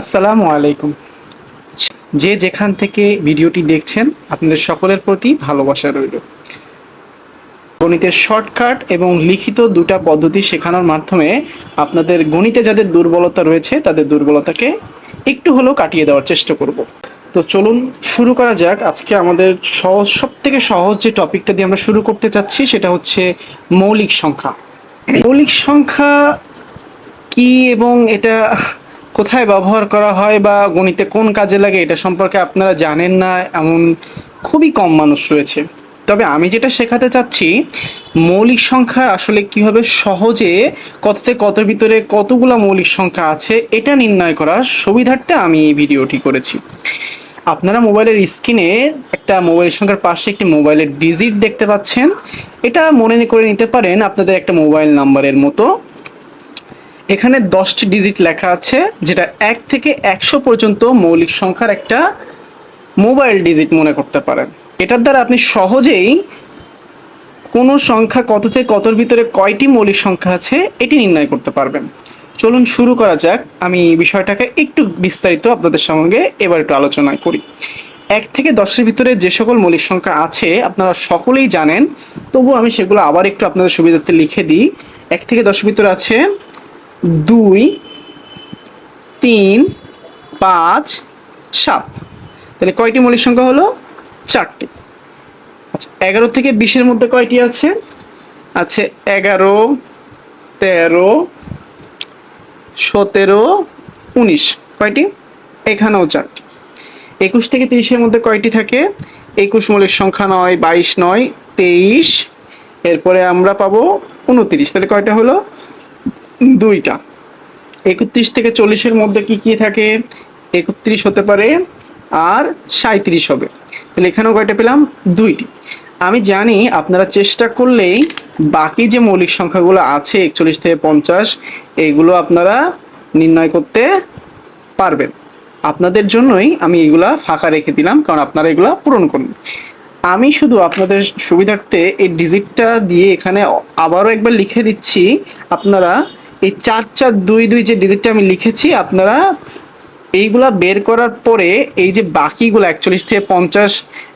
আসসালামু আলাইকুম। যে যেখান থেকে ভিডিওটি দেখছেন, আপনাদের সকলের প্রতি ভালোবাসা রইল। গণিতের শর্টকাট এবং লিখিত দুটা পদ্ধতি শেখানোর মাধ্যমে আপনাদের গণিতে যাদের দুর্বলতা রয়েছে, তাদের দুর্বলতাকে একটু হলেও কাটিয়ে দেওয়ার চেষ্টা করব। তো চলুন শুরু করা যাক। আজকে আমাদের সহজ সব থেকে সহজ যে টপিকটা দিয়ে আমরা শুরু করতে চাচ্ছি, সেটা হচ্ছে মৌলিক সংখ্যা। মৌলিক সংখ্যা কি এবং এটা কোথায় ব্যবহার করা হয় বা গণিতে কোন কাজে লাগে এটা সম্পর্কে আপনারা জানেন না, এমন খুবই কম মানুষ রয়েছে। তবে আমি যেটা শেখাতে চাচ্ছি, মৌলিক সংখ্যা আসলে কীভাবে সহজে কত থেকে কতর ভিতরে কতগুলো মৌলিক সংখ্যা আছে এটা নির্ণয় করার সুবিধার্থে আমি এই ভিডিওটি করেছি। আপনারা মোবাইলের স্ক্রিনে একটা মোবাইল সংখ্যার পাশে একটি মোবাইলের ডিজিট দেখতে পাচ্ছেন। এটা মনে করে নিতে পারেন আপনাদের একটা মোবাইল নাম্বারের মতো। এখানে দশটি ডিজিট লেখা আছে, যেটা এক থেকে একশো পর্যন্ত মৌলিক সংখ্যার একটা মোবাইল ডিজিট মনে করতে পারেন। এটার দ্বারা আপনি সহজেই কোনো সংখ্যা কত থেকে কতর ভিতরে কয়টি মৌলিক সংখ্যা আছে, এটি নির্ণয় করতে পারবেন। চলুন শুরু করা যাক। আমি বিষয়টাকে একটু বিস্তারিত আপনাদের সঙ্গে এবার একটু আলোচনা করি। এক থেকে দশের ভিতরে যে সকল মৌলিক সংখ্যা আছে, আপনারা সকলেই জানেন তবু আমি সেগুলো আবার একটু আপনাদের সুবিধার্থে লিখে দিই। এক থেকে দশের ভিতরে আছে দুই, তিন, পাঁচ, সাত। তাহলে কয়টি মৌলিক সংখ্যা হলো? চারটি। আচ্ছা এগারো থেকে বিশের মধ্যে কয়টি আছে? আছে এগারো, তেরো, সতেরো, উনিশ। কয়টি? এখানেও চারটি। একুশ থেকে তিরিশের মধ্যে কয়টি থাকে? একুশ মৌলিক সংখ্যা নয়, বাইশ নয়, তেইশ। এরপরে আমরা পাবো উনতিরিশ। তাহলে কয়টা হলো? দুইটা। একত্রিশ থেকে চল্লিশের মধ্যে কি কি থাকে? একত্রিশ হতে পারে আর সাঁত্রিশ হবে। তাহলে এখানেও কয়টা পেলাম? দুইটি। আমি জানি আপনারা চেষ্টা করলেই বাকি যে মৌলিক সংখ্যাগুলো আছে, একচল্লিশ থেকে পঞ্চাশ, এগুলো আপনারা নির্ণয় করতে পারবেন। আপনাদের জন্যই আমি এগুলা ফাঁকা রেখে দিলাম, কারণ আপনারা এগুলা পূরণ করুন। আমি শুধু আপনাদের সুবিধার্থে এই ডিজিটটা দিয়ে এখানে আবারও একবার লিখে দিচ্ছি, আপনারা এই চার চার দুই দুই যে ডিজিটটা আমি লিখেছি, আপনারা এইগুলা বের করার পরে এই যে বাকিগুলো একচল্লিশ থেকে পঞ্চাশ,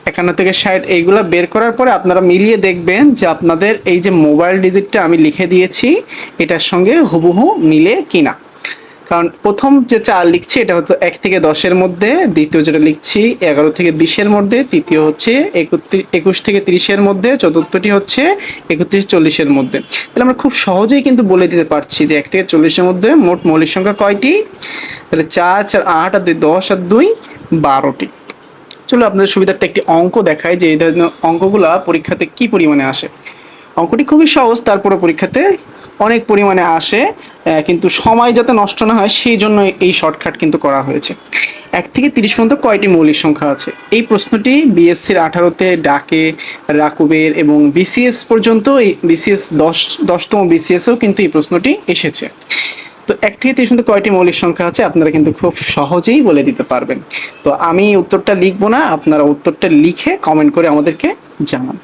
একান্ন থেকে ষাট, এইগুলা বের করার পরে আপনারা মিলিয়ে দেখবেন যে আপনাদের এই যে মোবাইল ডিজিটটা আমি লিখে দিয়েছি, এটার সঙ্গে হুবহু মিলে কিনা। কারণ প্রথম যে চার লিখছি, এটা হচ্ছে এক থেকে দশের মধ্যে, দ্বিতীয় যেটা লিখছি, এগারো থেকে বিশের মধ্যে, তৃতীয় হচ্ছে একুশ থেকে তিরিশের মধ্যে, চতুর্থটি হচ্ছে একত্রিশ চল্লিশের মধ্যে। তাহলে আমরা খুব সহজেই কিন্তু বলে দিতে পারছি যে এক থেকে চল্লিশের মধ্যে মোট মৌলিক সংখ্যা কয়টি? তাহলে চার চার, আট, আর দুই, দশ, আর দুই, বারোটি। চলো আপনাদের সুবিধার্থে একটি অঙ্ক দেখায় যে এই ধরনের অঙ্কগুলা পরীক্ষাতে কি পরিমাণে আসে। অঙ্কটি খুবই সহজ তারপরে পরীক্ষাতে অনেক পরিমাণে আসে কিন্তু সময় যাতে নষ্ট না হয় সেই জন্য এই শর্টকাট কিন্তু করা হয়েছে। এক থেকে তিরিশ পর্যন্ত কয়টি মৌলিক সংখ্যা আছে? এই প্রশ্নটি বিএসসির আঠারোতে, ডাকে, রাকুবের এবং বিসিএস পর্যন্ত এই বিসিএস দশ, দশতম বিসিএসও কিন্তু এই প্রশ্নটি এসেছে। তো এক থেকে তিরিশ পর্যন্ত কয়টি মৌলিক সংখ্যা আছে আপনারা কিন্তু খুব সহজেই বলে দিতে পারবেন। তো আমি উত্তরটা লিখব না, আপনারা উত্তরটা লিখে কমেন্ট করে আমাদেরকে জানান।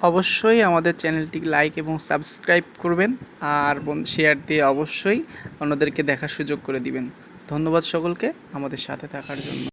অবশ্যই আমাদের চ্যানেলটি লাইক এবং সাবস্ক্রাইব করবেন আর শেয়ার দিয়ে অবশ্যই অন্যদেরকে দেখার সুযোগ করে দিবেন। ধন্যবাদ সকলকে আমাদের সাথে থাকার জন্য।